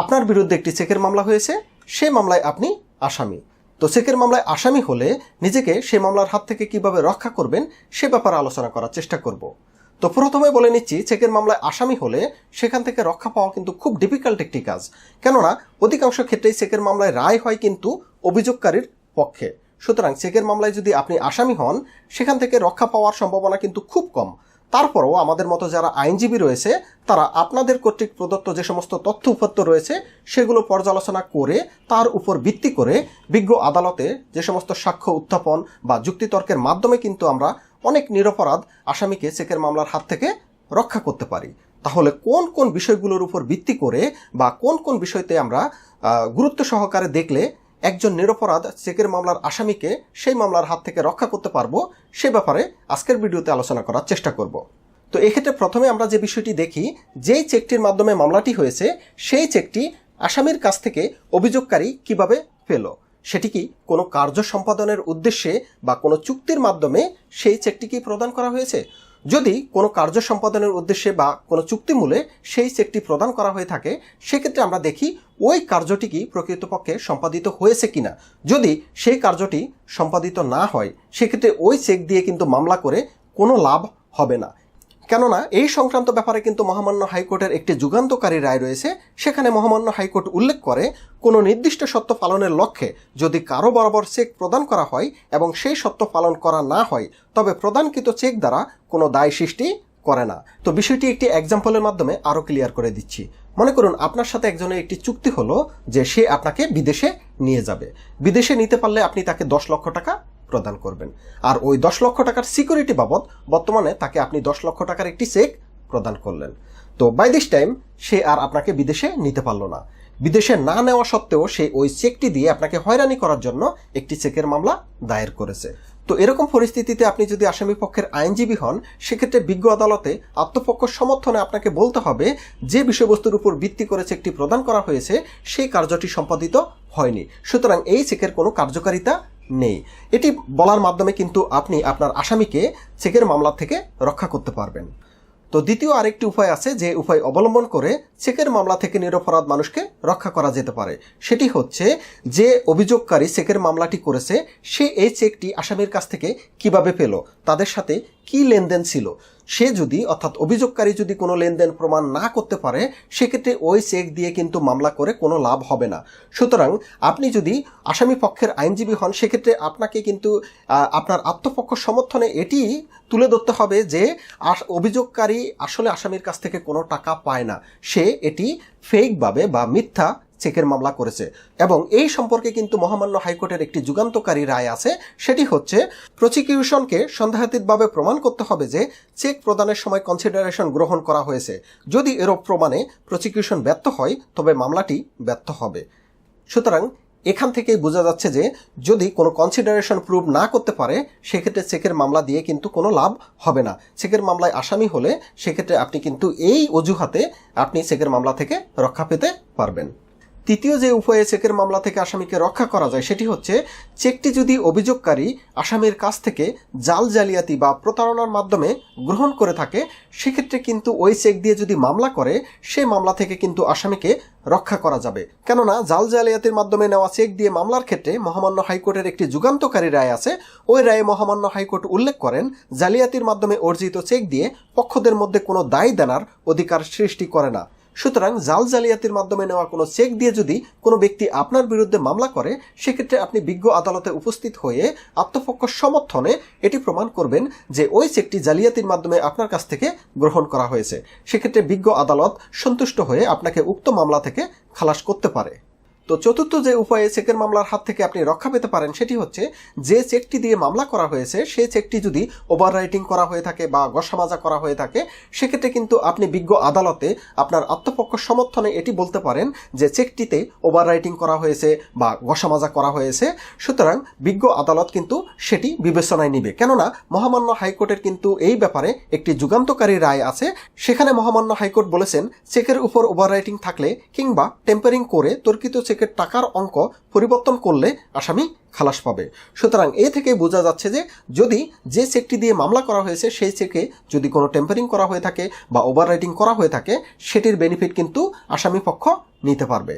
আপনার বিরুদ্ধে একটি চেকের মামলা হয়েছে, সে মামলায় আপনি আসামি। তো চেকের মামলায় আসামি হলে নিজেকে সে মামলার হাত থেকে কীভাবে রক্ষা করবেন, সে ব্যাপারে আলোচনা করার চেষ্টা করব। তো প্রথমে বলে নিচ্ছি, চেকের মামলায় আসামি হলে সেখান থেকে রক্ষা পাওয়া কিন্তু খুব ডিফিকাল্ট একটি কাজ। কেননা, অধিকাংশ ক্ষেত্রেই চেকের মামলায় রায় হয় কিন্তু অভিযোগকারীর পক্ষে। সুতরাং চেকের মামলায় যদি আপনি আসামি হন, সেখান থেকে রক্ষা পাওয়ার সম্ভাবনা কিন্তু খুব কম। তারপরও আমাদের মতো যারা আইনজীবী রয়েছে, তারা আপনাদের কর্তৃক প্রদত্ত যে সমস্ত তথ্য উপাত্ত রয়েছে, সেগুলো পর্যালোচনা করে তার উপর ভিত্তি করে বিজ্ঞ আদালতে যে সমস্ত সাক্ষ্য উত্থাপন বা যুক্তিতর্কের মাধ্যমে কিন্তু আমরা অনেক নিরপরাধ আসামিকে চেকের মামলার হাত থেকে রক্ষা করতে পারি। তাহলে কোন কোন বিষয়গুলোর উপর ভিত্তি করে বা কোন কোন বিষয়তে আমরা গুরুত্ব সহকারে দেখলে একজন নিরপরাধ চেকের মামলার আসামিকে সেই মামলার হাত থেকে রক্ষা করতে পারব, সে ব্যাপারে আজকের ভিডিওতে আলোচনা করার চেষ্টা করব। তো এক্ষেত্রে প্রথমে আমরা যে বিষয়টি দেখি, যেই চেকটির মাধ্যমে মামলাটি হয়েছে, সেই চেকটি আসামির কাছ থেকে অভিযোগকারী কীভাবে পেল? সেটি কি কোনো কার্য সম্পাদনের উদ্দেশ্যে বা কোনো চুক্তির মাধ্যমে সেই চেকটি কি প্রদান করা হয়েছে? যদি কোনো কার্য সম্পাদনের উদ্দেশ্যে বা কোনো চুক্তিমূলে সেই চেকটি প্রদান করা হয়ে থাকে, সেক্ষেত্রে আমরা দেখি ওই কার্যটি কি প্রকৃতপক্ষে সম্পাদিত হয়েছে কিনা। যদি সেই কার্যটি সম্পাদিত না হয়, সেক্ষেত্রে ওই চেক দিয়ে কিন্তু মামলা করে কোনো লাভ হবে না। কেননা, এই সংক্রান্ত ব্যাপারে কিন্তু মহামান্য হাইকোর্টের একটি যুগান্তকারী রায় রয়েছে। সেখানে মহামান্য হাইকোর্ট উল্লেখ করে, কোনো নির্দিষ্ট সত্য পালনের লক্ষ্যে যদি কারও বরাবর চেক প্রদান করা হয় এবং সেই সত্য পালন করা না হয়, তবে প্রদানকৃত চেক দ্বারা কোনো দায় সৃষ্টি করে না। তো বিষয়টি একটি এক্সাম্পলের মাধ্যমে আরও ক্লিয়ার করে দিচ্ছি। মনে করুন, আপনার সাথে একজনের একটি চুক্তি হলো যে সে আপনাকে বিদেশে নিয়ে যাবে। বিদেশে নিতে পারলে আপনি তাকে দশ লক্ষ টাকা প্রদান করবেন। আর ওই দশ লক্ষ টাকার সিকিউরিটি বাবদ বর্তমানে তাকে আপনি দশ লক্ষ টাকার একটি চেক প্রদান করলেন। তো বাই দিস টাইম সে আর আপনাকে বিদেশে নিতে পারল না। বিদেশে না নেওয়া সত্ত্বেও সে ওই চেকটি দিয়ে আপনাকে হয়রানি করার জন্য একটি চেকের মামলা দায়ের করেছে। তো এরকম পরিস্থিতিতে আপনি যদি আসামি পক্ষের আইনজীবী হন, সেক্ষেত্রে বিজ্ঞ আদালতে আত্মপক্ষ সমর্থনে আপনাকে বলতে হবে, যে বিষয়বস্তুর উপর ভিত্তি করে চেকটি প্রদান করা হয়েছে, সেই কার্যটি সম্পাদিত হয়নি। সুতরাং এই চেকের কোনো কার্যকারিতা নেই। এটি বলার মাধ্যমে কিন্তু আপনি আপনার আসামিকে চেকের মামলা থেকে রক্ষা করতে পারবেন। তো দ্বিতীয় আরেকটি উপায় আছে যে উপায় অবলম্বন করে চেকের মামলা থেকে নিরপরাধ মানুষকে রক্ষা করা যেতে পারে। সেটি হচ্ছে যে অভিযোগকারী চেকের মামলাটি করেছে, সে এই চেকটি আসামির কাছ থেকে কীভাবে পেল, তাদের সাথে কি লেনদেন ছিল সে যদি, অর্থাৎ অভিযোগকারী যদি কোনো লেনদেন প্রমাণ না করতে পারে, সেক্ষেত্রে ওই চেক দিয়ে কিন্তু মামলা করে কোনো লাভ হবে না। সুতরাং আপনি যদি আসামি পক্ষের আইনজীবী হন, সেক্ষেত্রে আপনাকে কিন্তু আপনার আত্মপক্ষ সমর্থনে এটি তুলে ধরতে হবে যে অভিযোগকারী আসলে আসামির কাছ থেকে কোনো টাকা পায় না। সে এটি ফেকভাবে বা মিথ্যা চেকের মামলা করেছে। এবং এই সম্পর্কে কিন্তু মহামান্য হাইকোর্টের একটি যুগান্তকারী রায় আছে। সেটি হচ্ছে, প্রসিকিউশনকে সন্দেহাতীতভাবে প্রমাণ করতে হবে যে চেক প্রদানের সময় কনসিডারেশন গ্রহণ করা হয়েছে। যদি এরূপ প্রমাণে প্রসিকিউশন ব্যর্থ হয়, তবে মামলাটি ব্যর্থ হবে। সুতরাং, এখান থেকেই বোঝা যাচ্ছে যে, যদি কোনো কনসিডারেশন প্রুভ না করতে পারে, সেক্ষেত্রে চেকের মামলা দিয়ে কিন্তু কোনো লাভ হবে না। চেকের মামলায় আসামি হলে, সেক্ষেত্রে আপনি কিন্তু এই অজুহাতে আপনি চেকের মামলা থেকে রক্ষা পেতে পারবেন। তৃতীয় যে উপায়ে চেকের মামলা থেকে আসামিকে রক্ষা করা যায়, সেটি হচ্ছে চেকটি যদি অভিযোগকারী আসামির কাছ থেকে জাল জালিয়াতি বা প্রতারণার মাধ্যমে গ্রহণ করে থাকে, সেক্ষেত্রে কিন্তু ওই চেক দিয়ে যদি মামলা করে সেই মামলা থেকে কিন্তু আসামিকে রক্ষা করা যাবে। কেননা, জাল জালিয়াতির মাধ্যমে নেওয়া চেক দিয়ে মামলার ক্ষেত্রে মহামান্য হাইকোর্টের একটি যুগান্তকারী রায় আছে। ওই রায়ে মহামান্য হাইকোর্ট উল্লেখ করেন, জালিয়াতির মাধ্যমে অর্জিত চেক দিয়ে পক্ষদের মধ্যে কোনো দায় দেনার অধিকার সৃষ্টি করে না। সুতরাং জাল জালিয়াতির মাধ্যমে নেওয়া কোনো চেক দিয়ে যদি কোনো ব্যক্তি আপনার বিরুদ্ধে মামলা করে, সেক্ষেত্রে আপনি বিজ্ঞ আদালতে উপস্থিত হয়ে আত্মপক্ষ সমর্থনে এটি প্রমাণ করবেন যে ওই চেকটি জালিয়াতির মাধ্যমে আপনার কাছ থেকে গ্রহণ করা হয়েছে। সেক্ষেত্রে বিজ্ঞ আদালত সন্তুষ্ট হয়ে আপনাকে উক্ত মামলা থেকে খালাস করতে পারে। তো চতুর্থ যে উপায়ে চেকের মামলার হাত থেকে আপনি রক্ষা পেতে পারেন, সেটি হচ্ছে যে চেকটি দিয়ে মামলা করা হয়েছে, সেই চেকটি যদি ওভার রাইটিং করা হয়ে থাকে বা গসামাজা করা হয়ে থাকে, সেক্ষেত্রে কিন্তু আপনি বিজ্ঞ আদালতে আপনার আত্মপক্ষ সমর্থনে এটি বলতে পারেন যে চেকটিতে ওভার রাইটিং করা হয়েছে বা গসামাজা করা হয়েছে। সুতরাং বিজ্ঞ আদালত কিন্তু সেটি বিবেচনায় নিবে। কেননা মহামান্য হাইকোর্টের কিন্তু এই ব্যাপারে একটি যুগান্তকারী রায় আছে। সেখানে মহামান্য হাইকোর্ট বলেছেন, চেকের উপর ওভার রাইটিং থাকলে কিংবা টেম্পারিং করে তর্কিত চেকের চেকের টাকার অঙ্ক পরিবর্তন করলে আসামি খালাস পাবে। সুতরাং এ থেকে বোঝা যাচ্ছে যে যদি যে চেকটি দিয়ে মামলা করা হয়েছে, সেই চেকে যদি কোনো টেম্পারিং করা হয়ে থাকে বা ওভার করা হয়ে থাকে, সেটির বেনিফিট কিন্তু আসামি পক্ষ নিতে পারবে।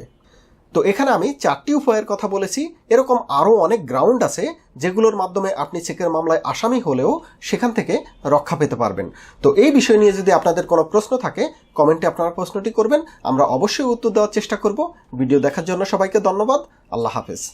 তো এখানে আমি চারটি উপায়ের কথা বলেছি। এরকম আরও অনেক গ্রাউন্ড আছে যেগুলোর মাধ্যমে আপনি চেকের মামলায় আসামি হলেও সেখান থেকে রক্ষা পেতে পারবেন। তো এই বিষয় নিয়ে যদি আপনাদের কোনো প্রশ্ন থাকে, কমেন্টে আপনারা প্রশ্নটি করবেন। আমরা অবশ্যই উত্তর দেওয়ার চেষ্টা করব। ভিডিও দেখার জন্য সবাইকে ধন্যবাদ। আল্লাহ হাফেজ।